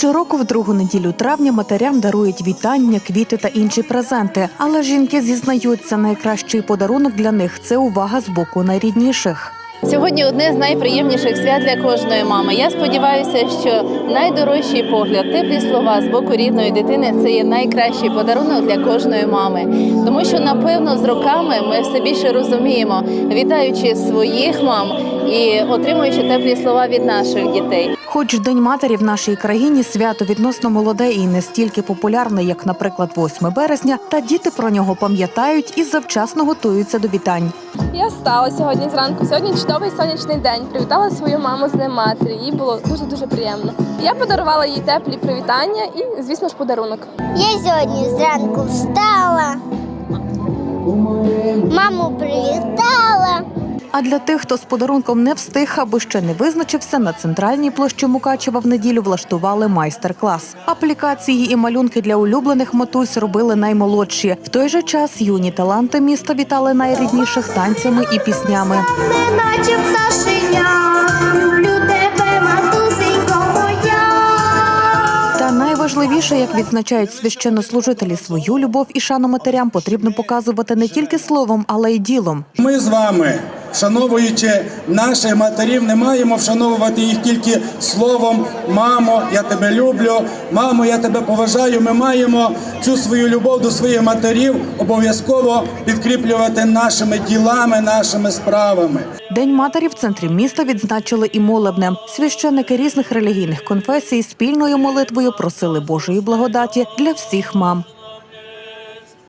Щороку в другу неділю травня матерям дарують вітання, квіти та інші презенти. Але жінки зізнаються, найкращий подарунок для них це увага з боку найрідніших. Сьогодні одне з найприємніших свят для кожної мами. Я сподіваюся, що найдорожчий погляд, теплі слова з боку рідної дитини це є найкращий подарунок для кожної мами. Тому що, напевно, з роками ми все більше розуміємо, вітаючи своїх мам і отримуючи теплі слова від наших дітей. Хоч День матері в нашій країні свято відносно молоде і не стільки популярне, як, наприклад, 8 березня, та діти про нього пам'ятають і завчасно готуються до вітань. Я встала сьогодні зранку. Сьогодні чудовий сонячний день. Привітала свою маму з Днем матері. Їй було дуже дуже приємно. Я подарувала їй теплі привітання і, звісно ж, подарунок. Я сьогодні зранку встала. Маму привітала. А для тих, хто з подарунком не встиг або ще не визначився, на центральній площі Мукачева в неділю влаштували майстер-клас. Аплікації і малюнки для улюблених матусь робили наймолодші. В той же час юні таланти міста вітали найрідніших танцями і піснями. Неначе пташеня, найважливіше, як відзначають священнослужителі, свою любов і шану матерям потрібно показувати не тільки словом, але й ділом. Ми з вами, вшановуючи наших матерів, не маємо вшановувати їх тільки словом Мамо, я тебе люблю, мамо, я тебе поважаю. Ми маємо цю свою любов до своїх матерів обов'язково підкріплювати нашими ділами, нашими справами. День матері в центрі міста відзначили і молебне. Священники різних релігійних конфесій спільною молитвою просили Божої благодаті для всіх мам.